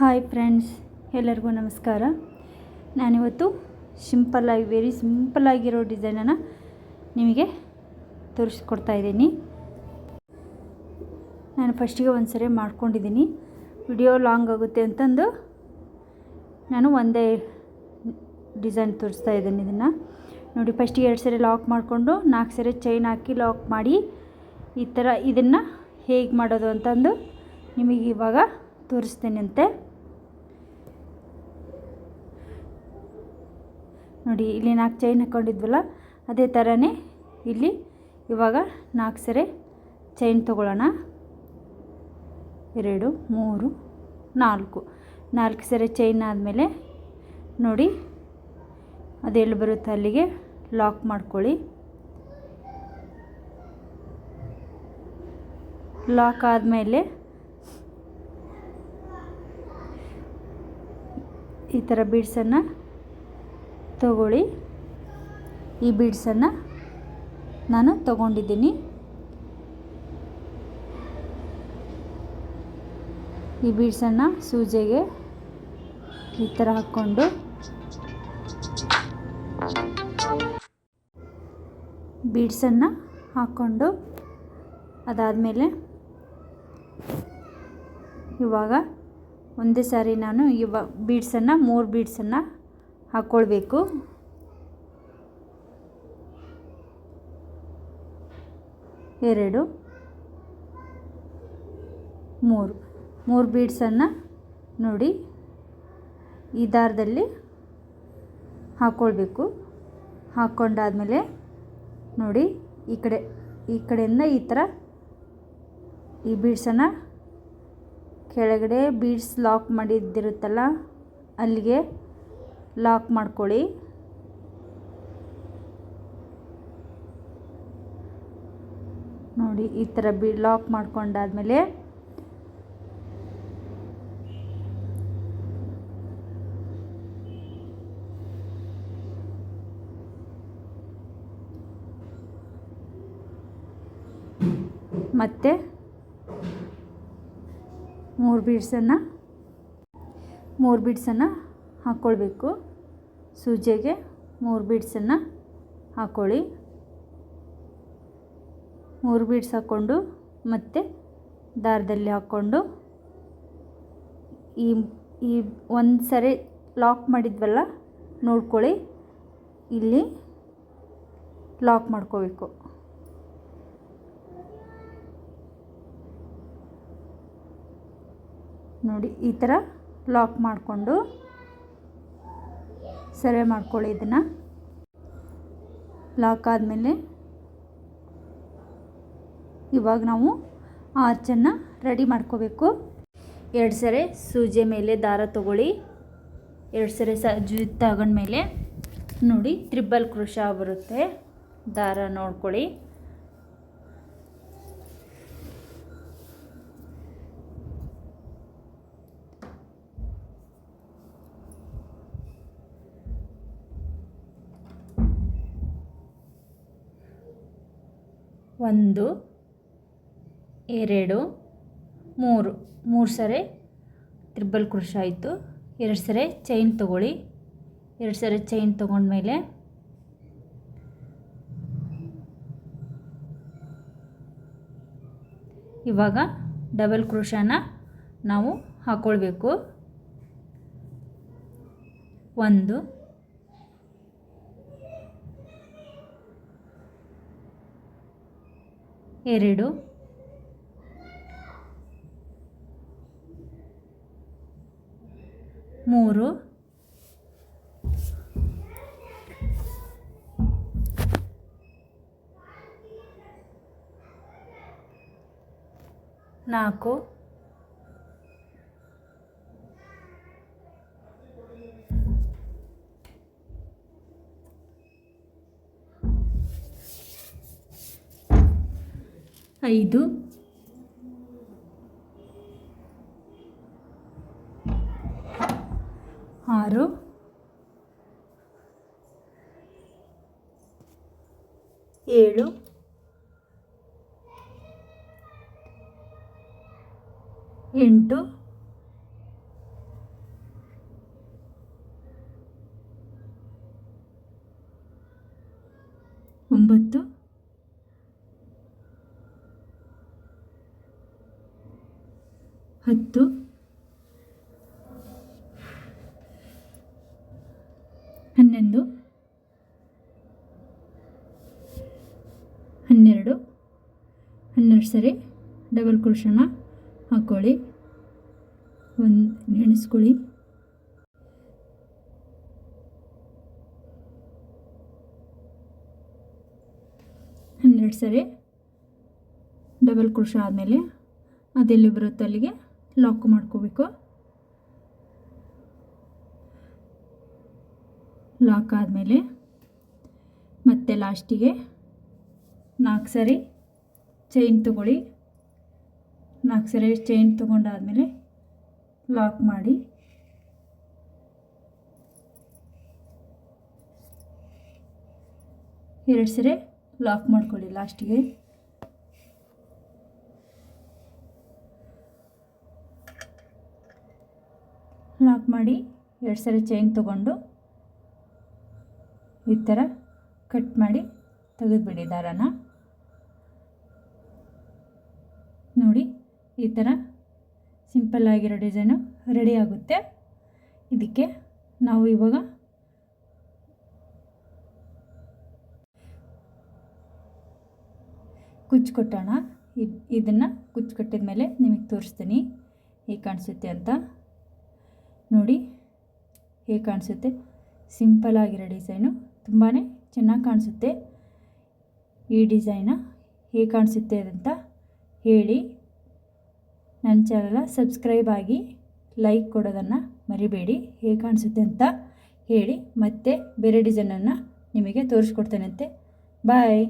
Hi friends, ಎಲ್ಲರಿಗೂ ನಮಸ್ಕಾರ. ನಾನಿವತ್ತು ಸಿಂಪಲ್ಲಾಗಿ ವೆರಿ ಸಿಂಪಲ್ಲಾಗಿರೋ ಡಿಸೈನನ್ನು ನಿಮಗೆ ತೋರಿಸ್ಕೊಡ್ತಾ ಇದ್ದೀನಿ. ನಾನು ಫಸ್ಟಿಗೆ ಒಂದು ಸರಿ ಮಾಡ್ಕೊಂಡಿದ್ದೀನಿ. ವಿಡಿಯೋ ಲಾಂಗ್ ಆಗುತ್ತೆ ಅಂತಂದು ನಾನು ಒಂದೇ ಡಿಸೈನ್ ತೋರಿಸ್ತಾ ಇದ್ದೀನಿ ಇದನ್ನು. ನೋಡಿ ಫಸ್ಟಿಗೆ ಎರಡು ಸರಿ ಲಾಕ್ ಮಾಡಿಕೊಂಡು, ನಾಲ್ಕು ಸರಿ ಚೈನ್ ಹಾಕಿ ಲಾಕ್ ಮಾಡಿ, ಈ ಥರ ಇದನ್ನು ಹೇಗೆ ಮಾಡೋದು ಅಂತಂದು ನಿಮಗೆ ಇವಾಗ ತೋರಿಸ್ತೇನಂತೆ. ನೋಡಿ, ಇಲ್ಲಿ ನಾಲ್ಕು ಚೈನ್ ಹಾಕ್ಕೊಂಡಿದ್ವಲ್ಲ ಅದೇ ಥರನೇ ಇಲ್ಲಿ ಇವಾಗ ನಾಲ್ಕು ಸರಿ ಚೈನ್ ತೊಗೊಳ್ಳೋಣ. ಎರಡು, ಮೂರು, ನಾಲ್ಕು. ನಾಲ್ಕು ಸರಿ ಚೈನ್ ಆದಮೇಲೆ ನೋಡಿ ಅದೆಲ್ಲಿ ಬರುತ್ತೆ ಅಲ್ಲಿಗೆ ಲಾಕ್ ಮಾಡ್ಕೊಳ್ಳಿ. ಲಾಕ್ ಆದಮೇಲೆ ಈ ಥರ ಬೀಡ್ಸನ್ನು ತಗೊಳ್ಳಿ. ಈ ಬೀಡ್ಸನ್ನು ನಾನು ತಗೊಂಡಿದ್ದೀನಿ. ಈ ಬೀಡ್ಸನ್ನು ಸೂಜೆಗೆ ಈ ಥರ ಹಾಕ್ಕೊಂಡು. ಬೀಡ್ಸನ್ನು ಹಾಕ್ಕೊಂಡು ಅದಾದಮೇಲೆ ಇವಾಗ ಒಂದೇ ಸಾರಿ ನಾನು ಇವಾಗ ಬೀಡ್ಸನ್ನು ಮೂರು ಬೀಡ್ಸನ್ನು ಹಾಕ್ಕೊಳ್ಬೇಕು ಎರಡು, ಮೂರು. ಮೂರು ಬೀಡ್ಸನ್ನು ನೋಡಿ. ಈ ದಾರದಲ್ಲಿ ಹಾಕ್ಕೊಳ್ಬೇಕು ಹಾಕ್ಕೊಂಡಾದಮೇಲೆ ನೋಡಿ, ಈ ಕಡೆ, ಈ ಕಡೆಯಿಂದ ಈ ಥರ ಈ ಬೀಡ್ಸನ್ನು ಕೆಳಗಡೆ ಬೀಡ್ಸ್ ಲಾಕ್ ಮಾಡಿದ್ದಿರುತ್ತಲ್ಲ, ಅಲ್ಲಿಗೆ ಲಾಕ್ ಮಾಡ್ಕೊಳ್ಳಿ. ನೋಡಿ ಈ ಥರ ಬಿ ಲಾಕ್ ಮಾಡ್ಕೊಂಡಾದ್ಮೇಲೆ ಮತ್ತೆ ಮೂರು ಬೀಡ್ಸನ್ನು ಮೂರು ಬೀಡ್ಸನ್ನು ಹಾಕ್ಕೊಳ್ಬೇಕು. ಸೂಜಿಗೆ ಮೂರು ಬೀಡ್ಸನ್ನು ಹಾಕ್ಕೊಳ್ಳಿ. ಮೂರು ಬೀಡ್ಸ್ ಹಾಕ್ಕೊಂಡು ಮತ್ತು ದಾರದಲ್ಲಿ ಹಾಕ್ಕೊಂಡು ಈ ಈ ಒಂದು ಸರಿ ಲಾಕ್ ಮಾಡಿದ್ವಲ್ಲ, ನೋಡ್ಕೊಳ್ಳಿ. ಇಲ್ಲಿ ಲಾಕ್ ಮಾಡ್ಕೋಬೇಕು. ನೋಡಿ, ಈ ಥರ ಲಾಕ್ ಮಾಡಿಕೊಂಡು ಸರಿ ಮಾಡ್ಕೊಳ್ಳಿ ಇದನ್ನು. ಲಾಕ್ ಆದಮೇಲೆ ಇವಾಗ ನಾವು ಆರ್ಚನ್ನು ರೆಡಿ ಮಾಡ್ಕೋಬೇಕು. ಎರಡು ಸರಿ ಸೂಜೆ ಮೇಲೆ ದಾರ ತಗೊಳ್ಳಿ. ಎರಡು ಸರಿ ಸಜ್ಜು ತಗೊಂಡ್ಮೇಲೆ ನೋಡಿ ತ್ರಿಬಲ್ ಕೃಷ ಬರುತ್ತೆ. ದಾರ ನೋಡ್ಕೊಳ್ಳಿ. ಒಂದು, ಎರಡು, ಮೂರು. ಮೂರು ಸರಿ ತ್ರಿಬಲ್ ಕ್ರೋಶ ಆಯಿತು. ಎರಡು ಸರಿ ಚೈನ್ ತೊಗೊಳ್ಳಿ. ಎರಡು ಸರಿ ಚೈನ್ ತೊಗೊಂಡ್ಮೇಲೆ ಇವಾಗ ಡಬಲ್ ಕ್ರೋಶನ ನಾವು ಹಾಕ್ಕೊಳ್ಬೇಕು ಒಂದು ಎರಡು ಮೂರು ನಾಲ್ಕು ఐదు. ఆరు. ఏడు. ఎంటు. ಹತ್ತು. ಹನ್ನೊಂದು. ಹನ್ನೆರಡು. ಹನ್ನೆರಡು ಸರಿ. ಡಬಲ್ ಕ್ರೋಶನ ಹಾಕ್ಕೊಳ್ಳಿ ಒಂದು ನೆನೆಸ್ಕೊಳ್ಳಿ ಹನ್ನೆರಡು ಸರಿ. ಡಬಲ್ ಕ್ರೋಶ ಆದಮೇಲೆ ಅದೆಲ್ಲಿ ಬರುತ್ತೆ ಅಲ್ಲಿಗೆ? ಲಾಕ್ ಮಾಡ್ಕೋಬೇಕು. ಲಾಕ್ ಆದಮೇಲೆ ಮತ್ತೆ ಲಾಸ್ಟಿಗೆ ನಾಲ್ಕು ಸರಿ ಚೈನ್ ತಗೊಳ್ಳಿ. ನಾಲ್ಕು ಸರಿ ಚೈನ್ ತೊಗೊಂಡಾದಮೇಲೆ ಲಾಕ್ ಮಾಡಿ. ಎರಡು ಸರಿ ಲಾಕ್ ಮಾಡ್ಕೊಳ್ಳಿ ಲಾಸ್ಟಿಗೆ ಲಾಕ್ ಮಾಡಿ ಎರಡು ಸರಿ ಚೈನ್ ತೊಗೊಂಡು ಈ ಥರ ಕಟ್ ಮಾಡಿ ತೆಗೆದುಬಿಡಿ ದಾರನ ನೋಡಿ, ಈ ಥರ ಸಿಂಪಲ್ ಆಗಿರೋ ಡಿಸೈನು ರೆಡಿ ಆಗುತ್ತೆ. ಇದಕ್ಕೆ ನಾವು ಇವಾಗ ಕುಚ್ಚು ಕೊಟ್ಟೋಣ. ಇದನ್ನು ಕುಚ್ಚು ಕಟ್ಟಿದ ಮೇಲೆ ನಿಮಗೆ ತೋರಿಸ್ತೀನಿ. ಹೇಗೆ ಕಾಣಿಸುತ್ತೆ ಅಂತ. ನೋಡಿ ಹೇಗೆ ಕಾಣಿಸುತ್ತೆ. ಸಿಂಪಲ್ ಆಗಿರೋ ಡಿಸೈನು ತುಂಬಾ ಚೆನ್ನಾಗಿ ಕಾಣಿಸುತ್ತೆ. ಈ ಡಿಸೈನ ಹೇಗೆ ಕಾಣಿಸುತ್ತೆ ಅಂತ ಹೇಳಿ ನನ್ನ ಚಾನಲ ಸಬ್ಸ್ಕ್ರೈಬ್ ಆಗಿ ಲೈಕ್ ಕೊಡೋದನ್ನು ಮರಿಬೇಡಿ. ಹೇಗೆ ಕಾಣಿಸುತ್ತೆ ಅಂತ ಹೇಳಿ ಮತ್ತೆ ಬೇರೆ ಡಿಸೈನನ್ನು ನಿಮಗೆ ತೋರಿಸ್ಕೊಡ್ತೇನಂತೆ. ಬಾಯ್